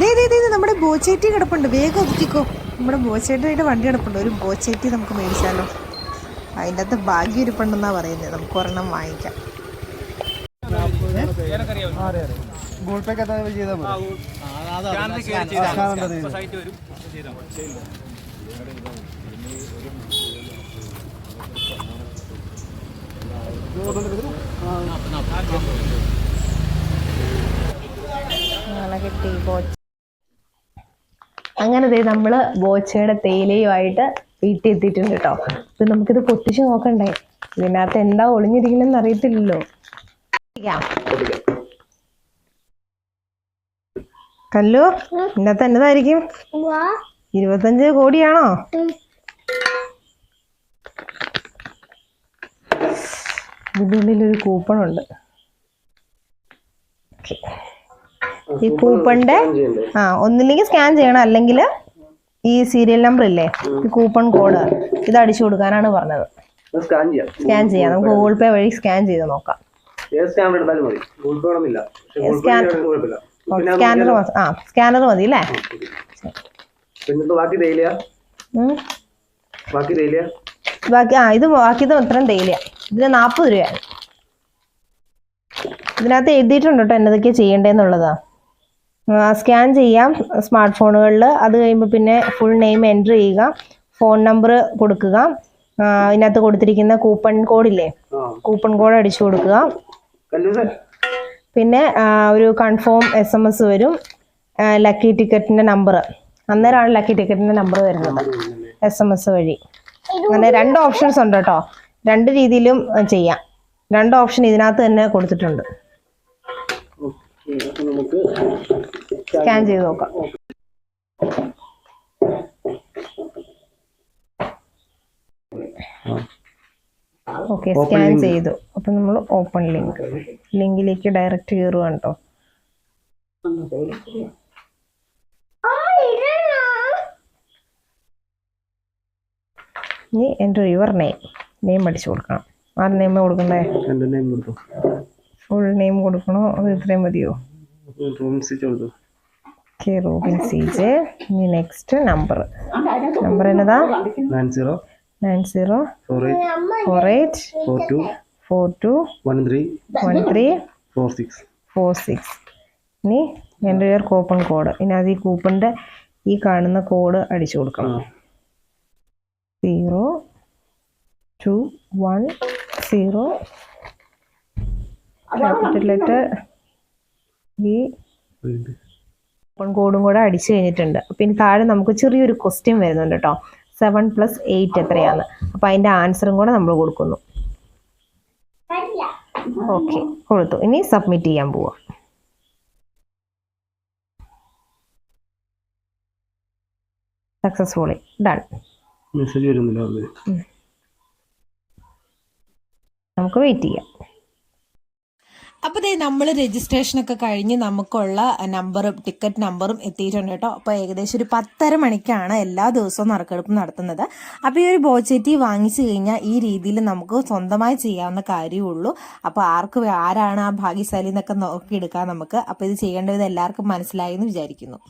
ദേ ദേ ദേ ദേ, നമ്മുടെ ബോച്ചേറ്റി കിടപ്പുണ്ട്. വേഗം ഒതുക്കിക്കോ. നമ്മുടെ ബോച്ചേട്ടിയുടെ വണ്ടി കിടപ്പുണ്ട്. ഒരു ബോച്ചേറ്റി നമുക്ക് മേടിച്ചാലോ? അതിന്റെ അകത്ത് ഭാഗ്യം ഇരിപ്പുണ്ടെന്നാണ് പറയുന്നത് നമുക്ക് ഒരെണ്ണം വാങ്ങിക്കാം. ഗൂഗിൾ പേ ചെയ്താൽ മതി കിട്ടി അങ്ങനെ ദേ നമ്മൾ ബോച്ചയുടെ തേയിലയുമായിട്ട് വീട്ടിൽ എത്തിയിട്ടുണ്ട് കേട്ടോ. ഇത് നമുക്കിത് പൊട്ടിച്ച് നോക്കണ്ടേ? ഇതിനകത്ത് എന്താ ഒളിഞ്ഞിരിക്കണെന്ന് അറിയത്തില്ലല്ലോ. കല്ലു ഇതിനകത്ത് എന്നതായിരിക്കും? ഇരുപത്തഞ്ച് കോടിയാണോ? ഇതിനുള്ളിൽ ഒരു ഉണ്ട് Okay. ഈ കൂപ്പണിന്റെ ആ ഒന്നില്ലെങ്കിൽ സ്കാൻ ചെയ്യണം. അല്ലെങ്കിൽ ഈ സീരിയൽ നമ്പർ ഇല്ലേ? ഈ കൂപ്പൺ കോഡ് ഇത് അടിച്ചു കൊടുക്കാനാണ് പറഞ്ഞത്. സ്കാൻ ചെയ്യാം. നമുക്ക് ഗൂഗിൾ പേ വഴി സ്കാൻ ചെയ്ത് നോക്കാം. സ്കാനർ ആ സ്കാനർ മതി അല്ലേ? ബാക്കി ആ? ഇത് ബാക്കിയത് മാത്രം ഡെയിലിയാ ഇതിന് നാൽപ്പത് രൂപയാണ്. ഇതിനകത്ത് എഴുതിയിട്ടുണ്ട് കേട്ടോ എന്നതൊക്കെയാണ് ചെയ്യേണ്ടതെന്നുള്ളതാ. സ്കാൻ ചെയ്യാം സ്മാർട്ട് ഫോണുകളിൽ അത് കഴിയുമ്പോൾ പിന്നെ ഫുൾ നെയിം എന്റർ ചെയ്യുക. ഫോൺ നമ്പർ കൊടുക്കുക. ഇതിനകത്ത് കൊടുത്തിരിക്കുന്ന കൂപ്പൺ കോഡില്ലേ കൂപ്പൺ കോഡ് അടിച്ചു കൊടുക്കുക. പിന്നെ ഒരു കൺഫേം എസ് എം എസ് വരും ലക്കി ടിക്കറ്റിന്റെ നമ്പർ അന്നേരമാണ് ലക്കി ടിക്കറ്റിന്റെ നമ്പർ വരുന്നത്. എസ് എം എസ് വഴി. അങ്ങനെ രണ്ട് ഓപ്ഷൻസ് ഉണ്ട് കേട്ടോ. രണ്ട് രീതിയിലും ചെയ്യാം. രണ്ട് ഓപ്ഷൻ ഇതിനകത്ത് തന്നെ കൊടുത്തിട്ടുണ്ട്. ഓക്കെ നമുക്ക് സ്കാൻ ചെയ്ത് നോക്കാം. ഓക്കെ സ്കാൻ ചെയ്തു. അപ്പം നമ്മൾ ഓപ്പൺ ലിങ്ക് ലിങ്കിലേക്ക് ഡയറക്റ്റ് കയറുകയാണ് കേട്ടോ ഇനി എന്റെ യുവർ നെയിം. നെയിം അടിച്ചു കൊടുക്കണം. ആരുടെ നെയിം കൊടുക്കണ്ടേ? എന്റെ നെയിം കൊടുത്തു. ഫുൾ നെയിം കൊടുക്കണോ? അത് ഇത്രയും മതിയോ? ഓക്കെ റോബിൻ സി ജെ ഇനി നെക്സ്റ്റ് നമ്പർ നമ്പർ എന്നതാ? Nine zero nine zero four eight four eight four two four two one three one three four six four six ഇനി എന്റെ ഒരു കൂപ്പൺ കോഡ് ഇനി അത് ഈ കൂപ്പണിന്റെ ഈ കാണുന്ന കോഡ് അടിച്ചു കൊടുക്കണം. Zero two one zero letter ഈ കോഡും കൂടെ അടിച്ചു കഴിഞ്ഞിട്ടുണ്ട്. അപ്പൊ ഇനി താഴെ നമുക്ക് ചെറിയൊരു ക്വസ്റ്റ്യൻ വരുന്നുണ്ട് കേട്ടോ സെവൻ പ്ലസ് എയ്റ്റ് എത്രയാണ്? അപ്പം അതിന്റെ ആൻസറും കൂടെ നമ്മൾ കൊടുക്കുന്നു. ഓക്കെ കൊടുത്തു. ഇനി സബ്മിറ്റ് ചെയ്യാൻ പോവാം. സക്സസ്ഫുള്ളി ഡൺ മെസ്സേജ് വരുന്നില്ല നമുക്ക് വെയിറ്റ് ചെയ്യാം. അപ്പോൾ ദേ നമ്മൾ രജിസ്ട്രേഷനൊക്കെ കഴിഞ്ഞ് നമുക്കുള്ള നമ്പറും ടിക്കറ്റ് നമ്പറും എത്തിയിട്ടുണ്ട് കേട്ടോ. അപ്പോൾ ഏകദേശം ഒരു പത്തര മണിക്കാണ് എല്ലാ ദിവസവും നറുക്കെടുപ്പ് നടത്തുന്നത്. അപ്പോൾ ഈ ഒരു ബോച്ചേറ്റി വാങ്ങിച്ചു കഴിഞ്ഞാൽ ഈ രീതിയിൽ നമുക്ക് സ്വന്തമായി ചെയ്യാവുന്ന കാര്യമുള്ളൂ അപ്പോൾ ആർക്ക് ആരാണ് ആ ഭാഗ്യശാലി എന്നൊക്കെ നോക്കിയെടുക്കാം നമുക്ക്. അപ്പോൾ ഇത് ചെയ്യേണ്ടത് എല്ലാവർക്കും മനസ്സിലായി എന്ന് വിചാരിക്കുന്നു.